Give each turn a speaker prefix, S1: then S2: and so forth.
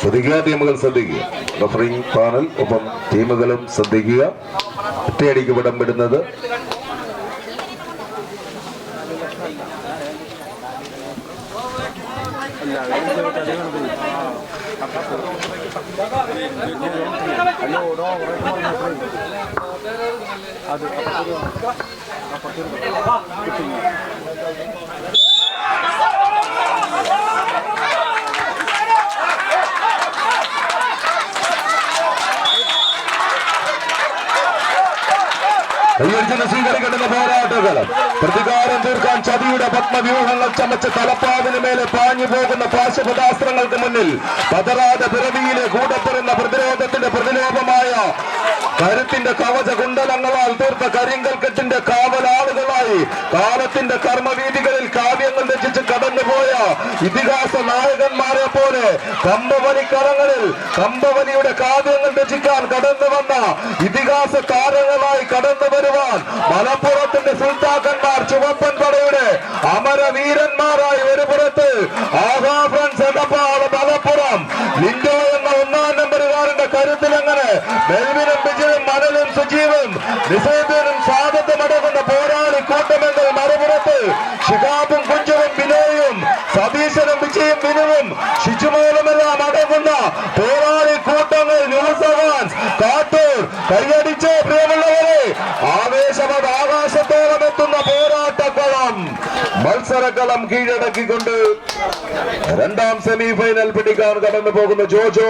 S1: ശ്രദ്ധിക്കുക ടീമുകൾ ശ്രദ്ധിക്കുക. റഫറിംഗ് പാനൽ ഒപ്പം ടീമുകളും ശ്രദ്ധിക്കുക. ഒറ്റയടിക്ക് വിടം വിടുന്നത് കയ്യടിച്ചിന് സ്വീകരിക്കേണ്ടുന്ന പോരാട്ടകലം പ്രതികാരം തീർക്കാൻ ചതിയുടെ പത്മവ്യൂഹങ്ങൾ ചമച്ച് തലപ്പാവിന് മേലെ പാഞ്ഞു പോകുന്ന പാശുപതാസ്ത്രങ്ങൾക്ക് മുന്നിൽ പതറാതെ പിറവിയിലെ കൂടപ്പെടുന്ന പ്രതിരോധത്തിന്റെ പ്രതിലോഭമായ കരുത്തിന്റെ കവച കുണ്ടലങ്ങളാൽ തീർത്ത കരിങ്കൽ കെട്ടിന്റെ കാവലാളുകളായി കാലത്തിന്റെ കർമ്മവീതികളിൽ കാവ്യങ്ങൾ രചിച്ച് കടന്നുപോയ ഇതിഹാസ നായകന്മാരെ പോലെ കമ്പവനിക്കരങ്ങളിൽ കമ്പവനിയുടെ കാവ്യങ്ങൾ രചിക്കാൻ കടന്നു വന്ന ഇതിഹാസ താരങ്ങളായി കടന്നു വരുവാൻ മലപ്പുറത്തിന്റെ സുൽത്താക്കന്മാർ ചുവപ്പൻ പടയുടെ അമരവീരന്മാരായി ഒരു പുറത്ത് മലപ്പുറം. ലിൻഡോ എന്ന ഒന്നാം നമ്പറുകാരന്റെ കരുത്തിലങ്ങനെ മെൽവിനും വിജയും മണലും സുജീവും നിസേബിനും സ്വാഗതമടങ്ങുന്ന പോരാളി കൂട്ടമെങ്കിൽ മറുപുറത്ത് സതീശനും വിജയും ബിനുവും ശിശുമോളുമെല്ലാം അടങ്ങുന്ന പോരാളി കൂട്ടങ്ങൾ ന്യൂസ് അവാൻസ് കാട്ടൂർ കൈയടിച്ച് പ്രിയമുള്ളവരെ ആവേശമത് ആകാശത്തോളം എത്തുന്ന പോരാട്ടക്കളം. മത്സരക്കളം കീഴടക്കിക്കൊണ്ട് രണ്ടാം സെമി ഫൈനൽ പിടിക്കാൻ കടന്നു പോകുന്ന ജോജോ